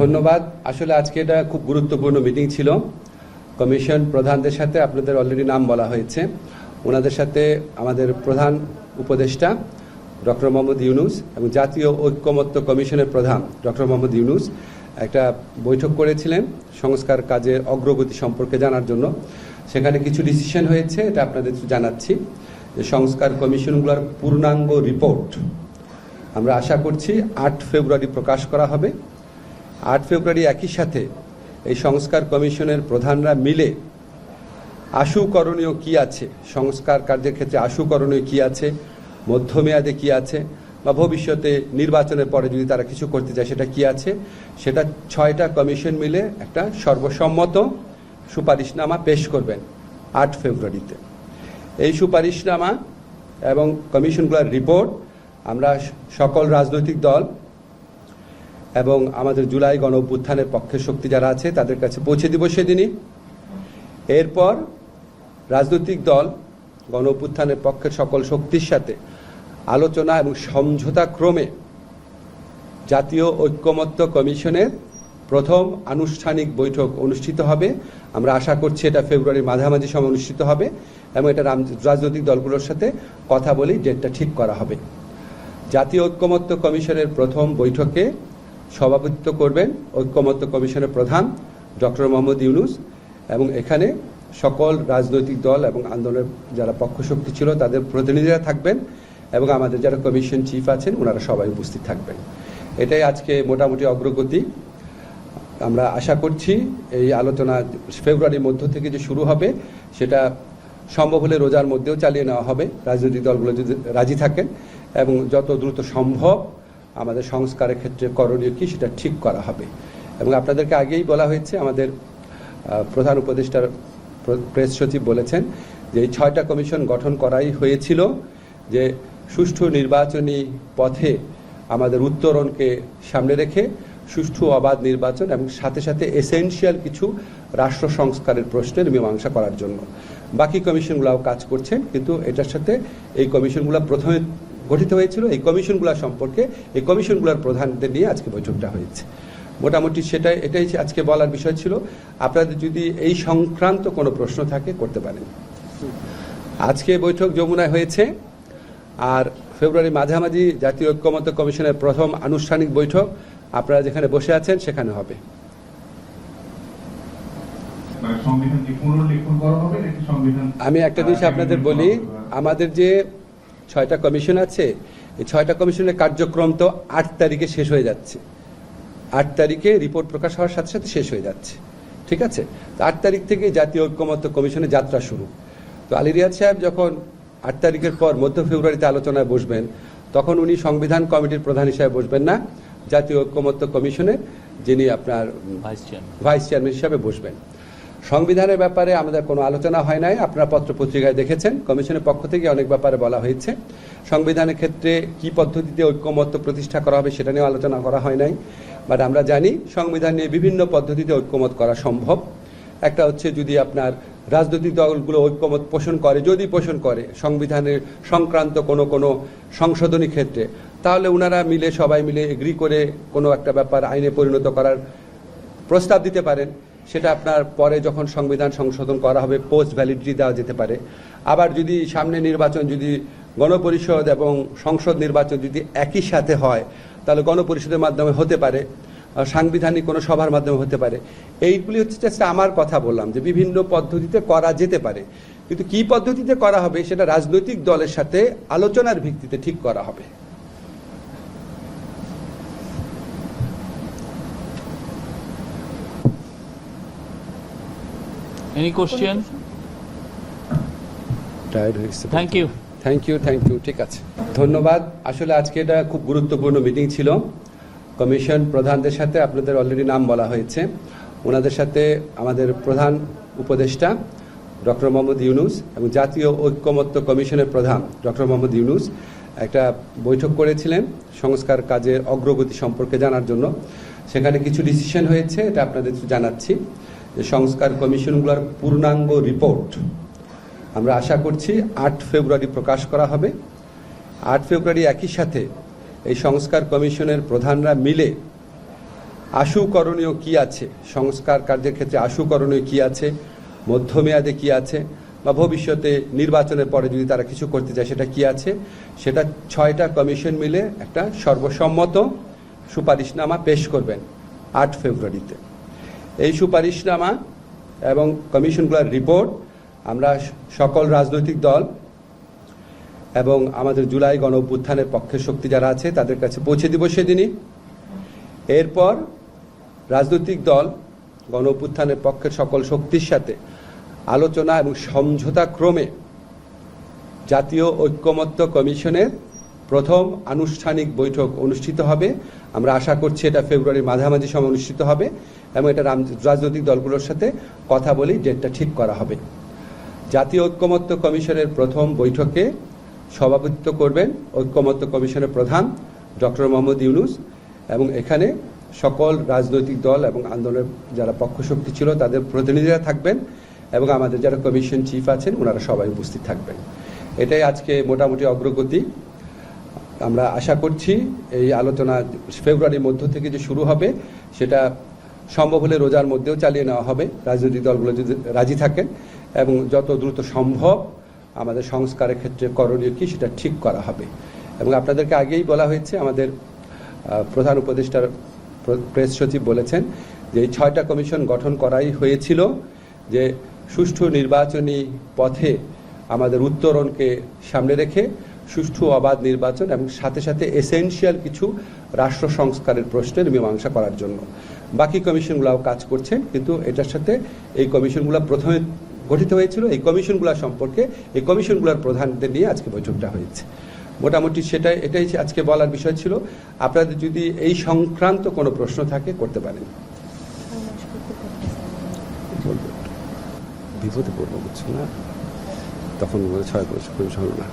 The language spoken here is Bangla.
ধন্যবাদ। আসলে আজকে এটা খুব গুরুত্বপূর্ণ মিটিং ছিল। কমিশন প্রধানদের সাথে আপনাদের অলরেডি নাম বলা হয়েছে। ওনাদের সাথে আমাদের প্রধান উপদেষ্টা ডক্টর মোহাম্মদ ইউনুস এবং জাতীয় ঐক্যমত্য কমিশনের প্রধান ডক্টর মোহাম্মদ ইউনুস একটা বৈঠক করেছিলেন সংস্কার কাজের অগ্রগতি সম্পর্কে জানার জন্য। সেখানে কিছু ডিসিশন হয়েছে, এটা আপনাদের জানাচ্ছি। যে সংস্কার কমিশনগুলোর পূর্ণাঙ্গ রিপোর্ট আমরা আশা করছি আট ফেব্রুয়ারি প্রকাশ করা হবে। আট ফেব্রুয়ারি একই সাথে এই সংস্কার কমিশনের প্রধানরা মিলে আশু করণীয় কি আছে? সংস্কার কার্যের ক্ষেত্রে আশু করণীয় কি আছে? মধ্যমেয়াদে কী আছে? বা ভবিষ্যতে নির্বাচনের পরে যদি তারা কিছু করতে চায়, সেটা কি আছে? সেটা ছয়টা কমিশন মিলে একটা সর্বসম্মত সুপারিশনামা পেশ করবেন আট ফেব্রুয়ারিতে। এই সুপারিশনামা এবং কমিশনগুলোর রিপোর্ট আমরা সকল রাজনৈতিক দল এবং আমাদের জুলাই গণ অভ্যুত্থানের পক্ষের শক্তি যারা আছে, তাদের কাছে পৌঁছে দিব সেদিনই। এরপর রাজনৈতিক দল গণ অভ্যুত্থানের পক্ষের সকল শক্তির সাথে আলোচনা এবং সমঝোতা ক্রমে জাতীয় ঐক্যমত্য কমিশনের প্রথম আনুষ্ঠানিক বৈঠক অনুষ্ঠিত হবে। আমরা আশা করছি এটা ফেব্রুয়ারির মাঝামাঝি সময় অনুষ্ঠিত হবে এবং এটা রাজনৈতিক দলগুলোর সাথে কথা বলেই ডেটটা ঠিক করা হবে। জাতীয় ঐক্যমত্য কমিশনের প্রথম বৈঠকে সভাপতিত্ব করবেন ঐক্যমত্য কমিশনের প্রধান ডক্টর মোহাম্মদ ইউনুস এবং এখানে সকল রাজনৈতিক দল এবং আন্দোলনের যারা পক্ষশক্তি ছিল, তাদের প্রতিনিধিরা থাকবেন এবং আমাদের যারা কমিশন চিফ আছেন, ওনারা সবাই উপস্থিত থাকবেন। এটাই আজকে মোটামুটি অগ্রগতি। আমরা আশা করছি এই আলোচনা ফেব্রুয়ারির মধ্য থেকে যে শুরু হবে, সেটা সম্ভব হলে রোজার মধ্যেও চালিয়ে নেওয়া হবে। রাজনৈতিক দলগুলো যদি রাজি থাকেন এবং যত দ্রুত সম্ভব আমাদের সংস্কারের ক্ষেত্রে করণীয় কি সেটা ঠিক করা হবে। এবং আপনাদেরকে আগেই বলা হয়েছে, আমাদের প্রধান উপদেষ্টার প্রেস সচিব বলেছেন যে এই ছয়টা কমিশন গঠন করাই হয়েছিল যে সুষ্ঠু নির্বাচনী পথে আমাদের উত্তরণকে সামনে রেখে সুষ্ঠু অবাধ নির্বাচন এবং সাথে সাথে এসেনশিয়াল কিছু রাষ্ট্র সংস্কারের প্রশ্নের মীমাংসা করার জন্য। বাকি কমিশনগুলোও কাজ করছেন কিন্তু এটার সাথে এই কমিশনগুলো প্রথমে গঠিত হয়েছিল। এই কমিশনগুলো সম্পর্কে এই কমিশনগুলোর প্রধানদের নিয়ে আজকে বৈঠকটা হয়েছে। মোটামুটি সেটাই এটাই আজকে বলার বিষয় ছিল। আপনাদের যদি এই সংক্রান্ত কোনো প্রশ্ন থাকে করতে পারেন। আজকে বৈঠক যমুনায় হয়েছে আর ফেব্রুয়ারি মাঝামাঝি জাতীয় ঐক্যমত্য কমিশনের প্রথম আনুষ্ঠানিক বৈঠক আপনারা যেখানে বসে আছেন সেখানে হবে। মানে আমি একটা জিনিস আপনাদের বলি আমাদের যে ছয়টা কমিশন আছে এই ছয়টা কমিশনের কার্যক্রম তো আট তারিখে শেষ হয়ে যাচ্ছে। আট তারিখে রিপোর্ট প্রকাশ হওয়ার সাথে সাথে শেষ হয়ে যাচ্ছে। ঠিক আছে? তো আট তারিখ থেকে জাতীয় ঐক্যমত্য কমিশনের যাত্রা শুরু। তো আলী রিয়াদ সাহেব যখন আট তারিখের পর মধ্য ফেব্রুয়ারিতে আলোচনায় বসবেন তখন উনি সংবিধান কমিটির প্রধান হিসাবে বসবেন না জাতীয় ঐক্যমত্য কমিশনের যিনি আপনার ভাইস চেয়ারম্যান ভাইস চেয়ারম্যান হিসাবে বসবেন। সংবিধানের ব্যাপারে আমাদের কোনো আলোচনা হয় নাই। আপনারা পত্র পত্রিকায় দেখেছেন। কমিশনের পক্ষ থেকে অনেক ব্যাপারে বলা হয়েছে। সংবিধানের ক্ষেত্রে কি পদ্ধতিতে ঐক্যমত্য প্রতিষ্ঠা করা হবে সেটা নিয়ে আলোচনা করা হয় নাই। বাট আমরা জানি, সংবিধান নিয়ে বিভিন্ন পদ্ধতিতে ঐক্যমত করা সম্ভব। একটা হচ্ছে যদি আপনার রাজনৈতিক দলগুলো ঐক্যমত পোষণ করে, যদি পোষণ করে সংবিধানের সংক্রান্ত কোনো কোনো সংশোধনী ক্ষেত্রে, তাহলে ওনারা মিলে, সবাই মিলে এগ্রি করে কোনো একটা ব্যাপার আইনে পরিণত করার প্রস্তাব দিতে পারেন। সেটা আপনার পরে যখন সংবিধান সংশোধন করা হবে পোস্ট ভ্যালিডিটি দেওয়া যেতে পারে। আবার যদি সামনে নির্বাচন, যদি গণপরিষদ এবং সংসদ নির্বাচন যদি একই সাথে হয়, তাহলে গণপরিষদের মাধ্যমে হতে পারে সাংবিধানিক কোনো সভার মাধ্যমে হতে পারে। এইগুলি হচ্ছে just আমার কথা বললাম যে বিভিন্ন পদ্ধতিতে করা যেতে পারে। কিন্তু কি পদ্ধতিতে করা হবে, সেটা রাজনৈতিক দলের সাথে আলোচনার ভিত্তিতে ঠিক করা হবে। এনি কোশ্চেন টায়ার্ড হয়ে thank you thank you thank you ঠিক আছে। ধন্যবাদ। আসলে আজকে এটা খুব গুরুত্বপূর্ণ মিটিং ছিল। কমিশন প্রধানদের সাথে আপনাদের অলরেডি নাম বলা হয়েছে। ওনাদের সাথে আমাদের প্রধান উপদেষ্টা ডক্টর মোহাম্মদ ইউনুস এবং জাতীয় ঐক্যমত্য কমিশনের প্রধান ডক্টর মোহাম্মদ ইউনুস একটা বৈঠক করেছিলেন সংস্কার কাজের অগ্রগতি সম্পর্কে জানার জন্য। সেখানে কিছু ডিসিশন হয়েছে এটা আপনাদের জানাচ্ছি। যে সংস্কার কমিশনগুলোর পূর্ণাঙ্গ রিপোর্ট, আমরা আশা করছি আট ফেব্রুয়ারি প্রকাশ করা হবে। আট ফেব্রুয়ারি একই সাথে এই সংস্কার কমিশনের প্রধানরা মিলে আশু করণীয় কি আছে, সংস্কার কার্যের ক্ষেত্রে আশু করণীয় কি আছে, মধ্যমেয়াদে কী আছে, বা ভবিষ্যতে নির্বাচনের পরে যদি তারা কিছু করতে চায় সেটা কি আছে, সেটা ছয়টা কমিশন মিলে একটা সর্বসম্মত সুপারিশনামা পেশ করবেন আট ফেব্রুয়ারিতে। এই সুপারিশনামা এবং কমিশনগুলোর রিপোর্ট, আমরা সকল রাজনৈতিক দল এবং আমাদের জুলাই গণ অভ্যুত্থানের পক্ষের শক্তি যারা আছে, তাদের কাছে পৌঁছে দিব সেদিনই। এরপর রাজনৈতিক দল গণ অভ্যুত্থানের পক্ষের সকল শক্তির সাথে আলোচনা এবং সমঝোতা ক্রমে জাতীয় ঐক্যমত্য কমিশনের প্রথম আনুষ্ঠানিক বৈঠক অনুষ্ঠিত হবে। আমরা আশা করছি এটা ফেব্রুয়ারির মাঝামাঝি সময় অনুষ্ঠিত হবে এবং এটা রাজনৈতিক দলগুলোর সাথে কথা বলেই ডেটটা ঠিক করা হবে। জাতীয় ঐক্যমত্য কমিশনের প্রথম বৈঠকে সভাপতিত্ব করবেন ঐক্যমত্য কমিশনের প্রধান ডক্টর মোহাম্মদ ইউনুস এবং এখানে সকল রাজনৈতিক দল এবং আন্দোলনের যারা পক্ষশক্তি ছিল তাদের প্রতিনিধিরা থাকবেন এবং আমাদের যারা কমিশন চিফ আছেন, ওনারা সবাই উপস্থিত থাকবেন। এটাই আজকে মোটামুটি অগ্রগতি। আমরা আশা করছি এই আলোচনা ফেব্রুয়ারির মধ্য থেকে যে শুরু হবে, সেটা সম্ভব হলে রোজার মধ্যেও চালিয়ে নেওয়া হবে। রাজনৈতিক দলগুলো যদি রাজি থাকেন এবং যত দ্রুত সম্ভব আমাদের সংস্কারের ক্ষেত্রে করণীয় কি, সেটা ঠিক করা হবে। এবং আপনাদেরকে আগেই বলা হয়েছে, আমাদের প্রধান উপদেষ্টার প্রেস সচিব বলেছেন যে এই ছয়টা কমিশন গঠন করাই হয়েছিল যে সুষ্ঠু নির্বাচনী পথে আমাদের উত্তরণকে সামনে রেখে সুষ্ঠু অবাধ নির্বাচন এবং সাথে সাথে এসেনশিয়াল কিছু রাষ্ট্র সংস্কারের প্রশ্নের মীমাংসা করার জন্য। বাকি কমিশনগুলোও কাজ করছেন কিন্তু এটার সাথে এই কমিশনগুলো প্রথমে গঠিত হয়েছিল। এই কমিশনগুলো সম্পর্কে, এই কমিশনগুলোর প্রধানদের নিয়ে আজকে বৈঠকটা হয়েছে। মোটামুটি সেটাই, এটাই আজকে বলার বিষয় ছিল। আপনাদের যদি এই সংক্রান্ত কোনো প্রশ্ন থাকে, করতে পারেন। বিপদে পড়ব বুঝছ না? তখন ছয় বছর না